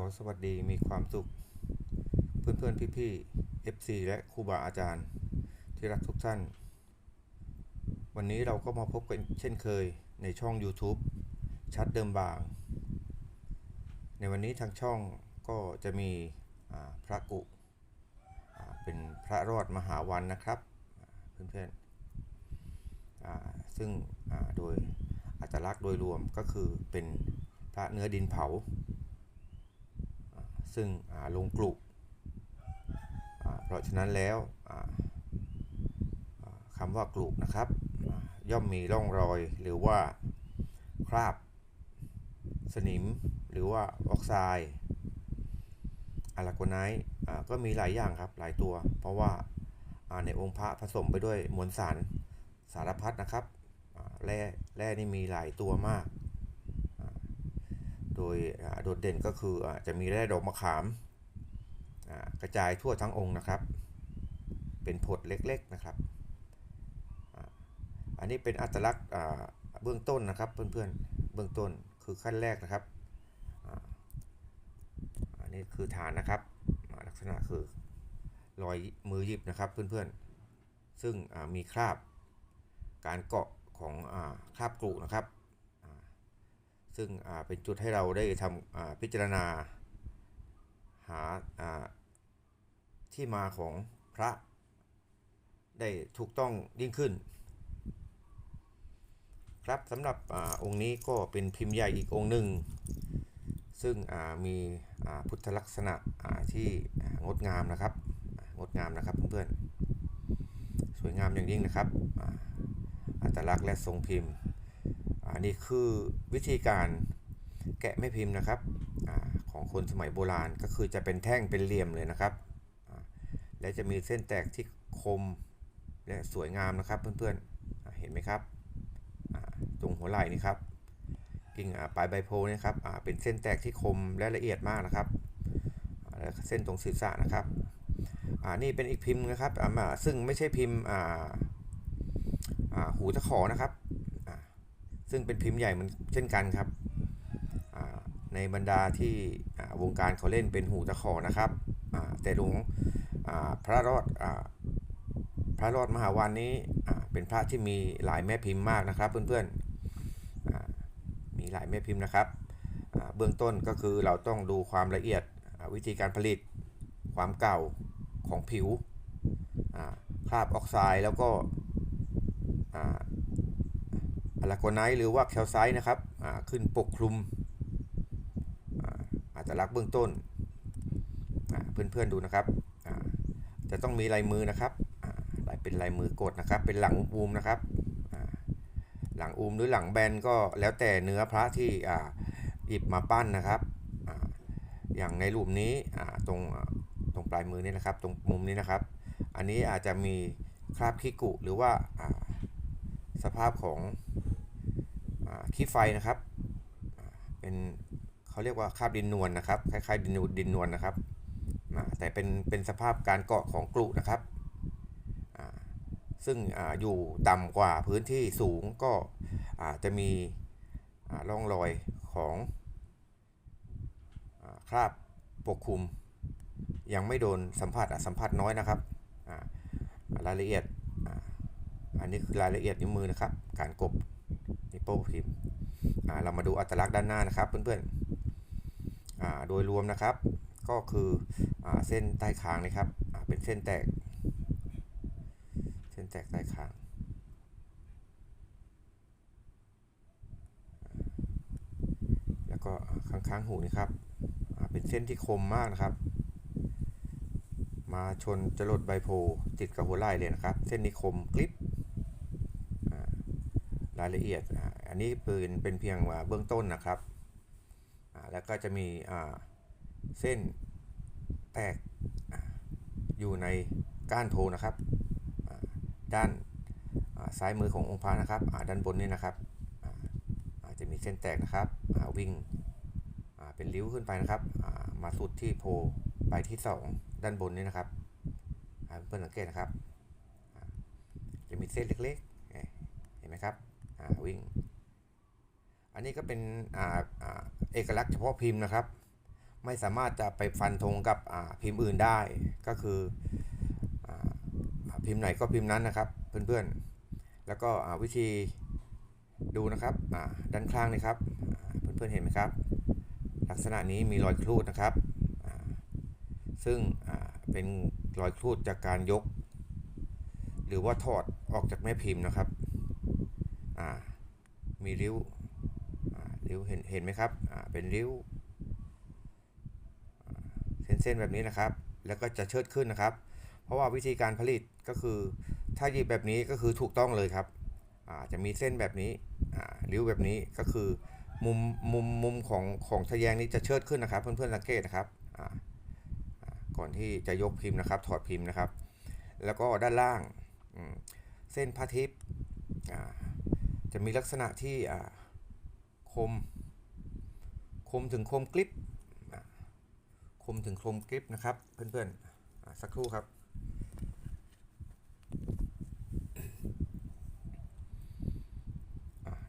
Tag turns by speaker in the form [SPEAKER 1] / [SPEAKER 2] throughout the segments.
[SPEAKER 1] อสวัสดีมีความสุข เพื่อนเพื่อนพี่พี่ๆ FC และครูบาอาจารย์ ที่รักทุกท่าน วันนี้เราก็มาพบกันเช่นเคยในช่อง YouTube ชัดเดิมบาง ในวันนี้ทางช่องก็จะมีพระกุเป็นพระรอดมหาวันนะครับเพื่อนๆอ่าซึ่งโดยอัตลักษณ์โดยรวมก็คือเป็นพระเนื้อดินเผา ซึ่งลงกลุอ่าเพราะฉะนั้นแล้วคำว่ากลุนะครับย่อมมีร่องรอยหรือว่าคราบ สนิม หรือว่าออกไซด์อะลากไนท์ก็มีหลายอย่างครับหลายตัว เพราะว่าในองค์พระผสมไปด้วยมวลสารสารพัดนะครับแร่แร่นี่มีหลายตัวมาก โดยโดดเด่นก็คืออาจะมีแร่ดอกมะขามกระจายทั่วทั้งองค์นะครับ เป็นผดเล็กๆนะครับ อันนี้เป็นอัตลักษณ์เบื้องต้นนะครับเพื่อนๆ เบื้องต้นคือขั้นแรกนะครับ อันนี้คือฐานนะครับ ลักษณะคือรอยมือหยิบนะครับเพื่อนๆ ซึ่งมีคราบการเกาะของอคราบกรุนะครับ ซึ่งเป็นจุดให้เราได้ทำพิจารณาหาาที่มาของพระได้ถูกต้องยิ่งขึ้น ครับสำหรับอองค์นี้ก็เป็นพิมพ์ใหญ่อีกองค์หนึ่ง ซึ่งมีพุทธลักษณะที่งดงามนะครับ งดงามนะครับเพื่อนๆ สวยงามอย่างยิ่งนะครับ อัตลักษณ์และทรงพิมพ์อันนี้คือ วิธีการแกะแม่พิมพ์นะครับอของคนสมัยโบราณก็คือจะเป็นแท่งเป็นเหลี่ยมเลยนะครับ และจะมีเส้นแตกที่คมและสวยงามนะครับเพื่อนๆเห็นไหมครับตรงหัวไหล่นี่ครับกิ่งปลายใบโพนี่ครับเป็นเส้นแตกที่คมและละเอียดมากนะครับเส้นตรงศีรษะนะครับนี่เป็นอีกพิมพ์นะครับซึ่งไม่ใช่พิมพ์หูตะขอนะครับ ซึ่งเป็นพิมพ์ใหญ่เหมันเช่นกันครับในบรรดาที่วงการเขาเล่นเป็นหูตะขอนะครับแต่หลวงพระรอดอพระรอดมหาวันนี้เป็นพระที่มีหลายแม่พิมพ์มากนะครับ เพื่อนๆมีหลายแม่พิมพ์นะครับเบื้องต้นก็คือเราต้องดูความละเอียดวิธีการผลิตความเก่าของผิวคราบออกไซด์แล้วก็ ลากไนท์หรือว่าแคลไซต์นะครับขึ้นปกคลุมอาจจะลักษณ์เบื้องต้นอ่าเพื่อนๆดูนะครับจะต้องมีลายมือนะครับอาลายเป็นลายมือกดนะครับ เป็นหลังอูมนะครับหลังอูมหรือหลังแบนก็แล้วแต่เนื้อพระที่อ่าหยิบมาปั้นนะครับออย่างในรูปนี้ตรงตรงปลายมือนี่นะครับ ตรงมุมนี้นะครับ อันนี้อาจจะมีคราบขี้กุหรือว่าสภาพของ ขี้ไฟนะครับ เป็นเขาเรียกว่าคราบดินนวลนะครับ คล้ายๆดินนูดินนวลนะครับ แต่เป็นเป็นสภาพการเกาะของกรุนะครับ ซึ่งออยู่ต่ำกว่าพื้นที่สูงก็จะมีร่องรอยของอคราบปกคลุม ยังไม่โดนสัมผัสสัมผัสน้อยนะครับรายละเอียดอ,อันนี้คือรายละเอียดนิ้วมือนะครับ การกบ นิโป้พิมพ์เรามาดูอัตลักษณ์ด้านหน้านะครับ เพื่อนๆโดยรวมนะครับ ก็คืออเส้นใต้คางนะครับเป็นเส้นแตก เส้นแตกใต้คางแล้วก็ข้างข้างๆหูนี่ครับเป็นเส้นที่คมมากนะครับ มาชนจรดใบโพติดกับหัวไหล่เลยนะครับ เส้นนี้คมกริบ รายละเอียดอ,อันนี้ป็นเป็นเพียงว่าเบื้องต้นนะครับ แล้วก็จะมีเส้นแตกออยู่ในก้านโพนะครับ ด้านซ้ายมือขององค์พระนะครับด้านบนนี่นะครับอาจจะมีเส้นแตกนะครับวิ่งเป็นริ้วขึ้นไปนะครับามาสุดที่โพใบที่สองด้านบนนี่นะครับเพื่อนสังเกตนะครับ จะมีเส้นเล็กๆ เห็นไหมครับ วิ่ง อันนี้ก็เป็นออเอกลักษณ์เฉพาะพิมพ์นะครับ ไม่สามารถจะไปฟันธงกับพิมพ์อื่นได้ ก็คืออพิมพ์ไหนก็พิมพ์นั้นนะครับ เพื่อนๆ แล้วก็วิธีดูนะครับด้านข้างนี่ครับ เพื่อนๆเห็นไหมครับ ลักษณะนี้มีรอยครูดนะครับ ซึ่งเป็นรอยครูดจากการยก หรือว่าถอดออกจากแม่พิมพ์นะครับ มีริ้วริ้วเห็นเห็นไหมครับเป็นริ้ว เส้นๆแบบนี้นะครับ แล้วก็จะเชิดขึ้นนะครับ เพราะว่าวิธีการผลิตก็คือถ้าหยิบแบบนี้ก็คือถูกต้องเลยครับจะมีเส้นแบบนี้ริ้วแบบนี้ก็คือมุมมุมมุมของของทะแยงนี้จะเชิดขึ้นนะครับ เพื่อนๆสังเกตนะครับก่อนที่จะยกพิมพ์นะครับ ถอดพิมพ์นะครับ แล้วก็ด้านล่างเส้นพาทิพย์ จะมีลักษณะที่คม คมถึงคมกริบคมถึงคมกริบนะครับ เพื่อนๆอ่าสักครู่ครับ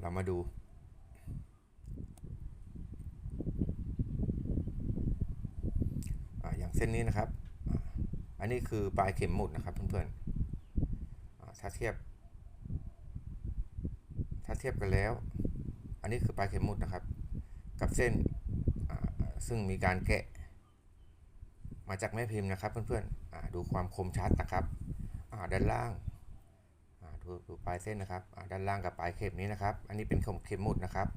[SPEAKER 1] เรามาดูอย่างเส้นนี้นะครับ อันนี้คือปลายเข็มหมุดนะครับเพื่อนๆอะถ้าเทียบ เทียบกันแล้ว อันนี้คือปลายเข็มหมุดนะครับ กับเส้นซึ่งมีการแกะ มาจากแม่พิมพ์นะครับ เพื่อนๆดูความคมชัดนะครับด้านล่างดูดูปลายเส้นนะครับด้านล่างกับปลายเข็มนี้นะครับ อันนี้เป็นเข็มเข็มหมุดนะครับ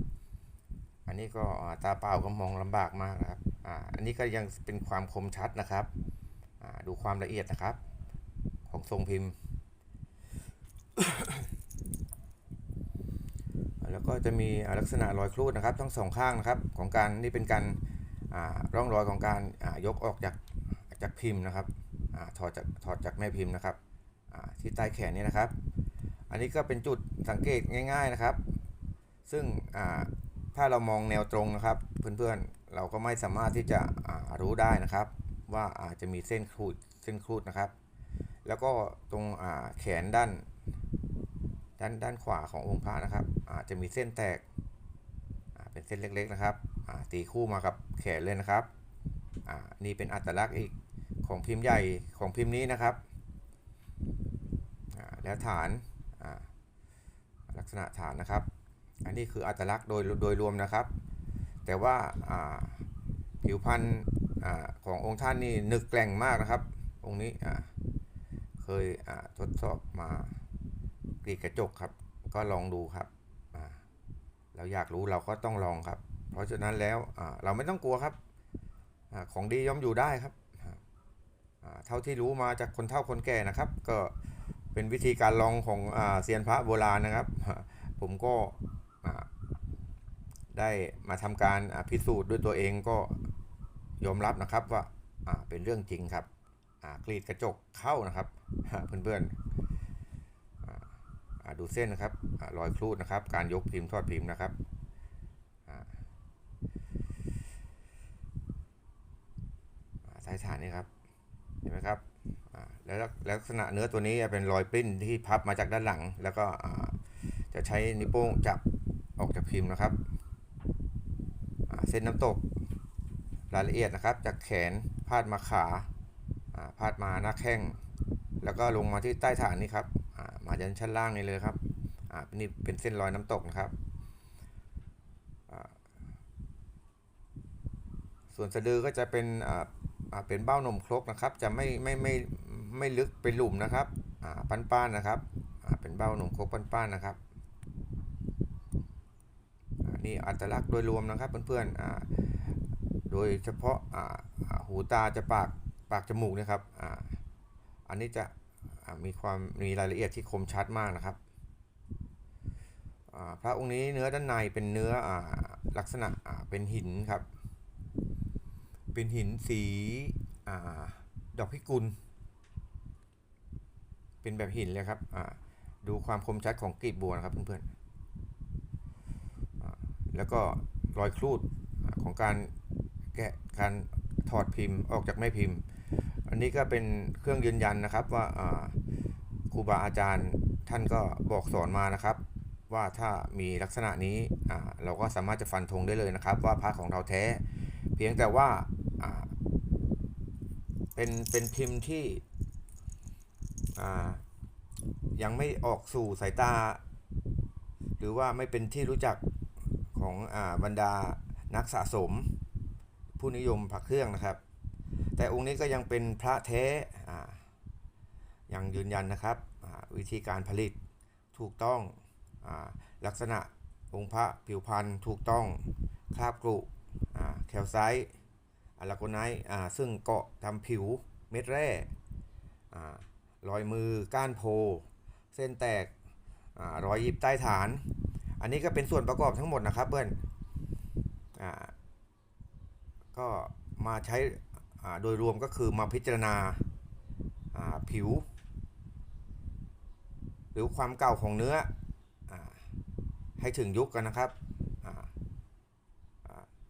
[SPEAKER 1] อันนี้ก็ตาเปล่าก็มองลำบากมากนะครับอ,อันนี้ก็ยังเป็นความคมชัดนะครับ ดูความละเอียดนะครับ ของทรงพิมพ์ แล้ว ก็จะมีลักษณะรอยครูดนะครับ ทั้งสองข้างนะครับของการนี่เป็นการร่องรอยของการยกออกจากจากพิมพ์นะครับอถอดจากถอดจากแม่พิมพ์นะครับที่ใต้แขนนี่นะครับ อันนี้ก็เป็นจุดสังเกตง่าย ๆนะครับ ซึ่งถ้าเรามองแนวตรงนะครับ เพื่อนๆเราก็ไม่สามารถที่จะรู้ได้นะครับ ว่าอาจจะมีเส้นครูดเส้นครูดนะครับ แล้วก็ตรงแขนด้าน ด้านด้านขวาขององค์พระนะครับอาจจะมีเส้นแตกเป็นเส้นเล็กๆนะครับตีคู่มากับแขนเลยนะครับนี่เป็นอัตลักษณ์อีกของพิมพ์ใหญ่ของพิมพ์นี้นะครับแล้วฐานลักษณะฐานนะครับ อันนี้คืออัตลักษณ์โดยโดยรวมนะครับ แต่ว่าผิวพรรณอ่าขององค์ท่านนี่นึกแกร่งมากนะครับ องค์นี้เคยทดสอบมา กรีดกระจกครับ ก็ลองดูครับเราอยากรู้เราก็ต้องลองครับ เพราะฉะนั้นแล้วเราไม่ต้องกลัวครับอของดีย่อมอยู่ได้ครับเท่าที่รู้มาจากคนเฒ่าคนแก่นะครับ ก็เป็นวิธีการลองของอเซียนพระโบราณนะครับ ผมก็ได้มาทำการพิสูจน์ด้วยตัวเองก็ยอมรับนะครับว่าเป็นเรื่องจริงครับกรีดกระจกเข้านะครับเพื่อนๆ ดูเส้นนะครับอรอยครูดนะครับ การยกพิมพ์ทอดพิมพ์นะครับอ่าอ่าสายฐานนี่ครับ เห็นไหมครับแล้วลักษณะเนื้อตัวนี้จะเป็นรอยปริ้นที่พับมาจากด้านหลัง แล้วก็จะใช้นิ้วโป้งจับออกจากพิมพ์นะครับ เส้นน้ำตกรายละเอียดนะครับ จากแขนพาดมาขาพาดมาหน้าแข้ง แล้วก็ลงมาที่ใต้ฐานนี่ครับ มายันชั้นล่างนี่เลยครับอ่านี่เป็นเส้นรอยน้ำตกนะครับ ส่วนสะดือก็จะเป็นอ่าเป็นเบ้านมครกนะครับ จะไม่ไม่ไม่ไม่ลึกเป็นหลุมนะครับอ่าปั้นป้านๆนะครับอ่าเป็นเบ้านมครกปั้นป้านๆนะครับอ่านี่อัตลักษณ์โดยรวมนะครับเพื่อนๆโดยเฉพาะอ่าหูตาจะปากปากจมูกนะครับอ่าอันนี้จะ มีความมีรายละเอียดที่คมชัดมากนะครับพระองค์นี้เนื้อด้านในเป็นเนื้ออลักษณะเป็นหินครับ เป็นหินสีอดอกพิกุล เป็นแบบหินเลยครับดูความคมชัดของกลีบบัวนะครับเพื่อนๆแล้วก็รอยครูดอของการแกะการถอดพิมพ์ออกจากแม่พิมพ์ อันนี้ก็เป็นเครื่องยืนยันนะครับว่าอ่า ครูบาอาจารย์ท่านก็บอกสอนมานะครับ ว่าถ้ามีลักษณะนี้เราก็สามารถจะฟันธงได้เลยนะครับ ว่าพระของเราแท้ เพียงแต่ว่าเป็นเป็นพิมพ์ที่ยังไม่ออกสู่สายตา หรือว่าไม่เป็นที่รู้จักของอบรรดานักสะสม ผู้นิยมพระเครื่องนะครับ แต่องค์นี้ก็ยังเป็นพระแท้ ยังยืนยันนะครับวิธีการผลิตถูกต้องอลักษณะองค์พระผิวพรรณถูกต้องคราบกรุอ่าแคลไซต์อะลาโกไนท์ซึ่งเกาะทำผิวเม็ดแร่รอยมือก้านโพ เส้นแตกอรอยยิบใต้ฐาน อันนี้ก็เป็นส่วนประกอบทั้งหมดนะครับเพื่อนอก็มาใช้โดยรวมก็คือมาพิจารณาผิว หรือความเก่าของเนื้ออให้ถึงยุคกันนะครับ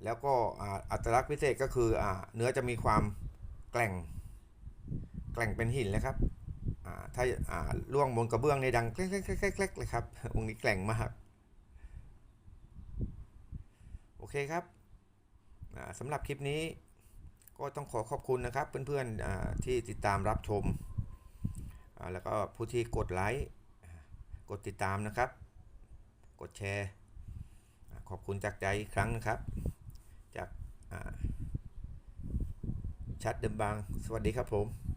[SPEAKER 1] แล้วก็อัตลักษณ์พิเศษก็คืออเนื้อจะมีความแกร่งแกร่งเป็นหินเลยครับถ้าาล่วงบนกระเบื้องในดังแกล้กๆๆเลยครับองค์นี้แกร่งมาก โอเคครับสำหรับคลิปนี้ก็ต้องขอขอบคุณนะครับเพื่อนๆอ่าที่ติดตามรับชม แล้วก็ผู้ที่กดไลค์ ดติดตามนะครับ กดแชร์ ขอบคุณจากใจอีกครั้งนะครับ จากชัดเดิมบาง สวัสดีครับผม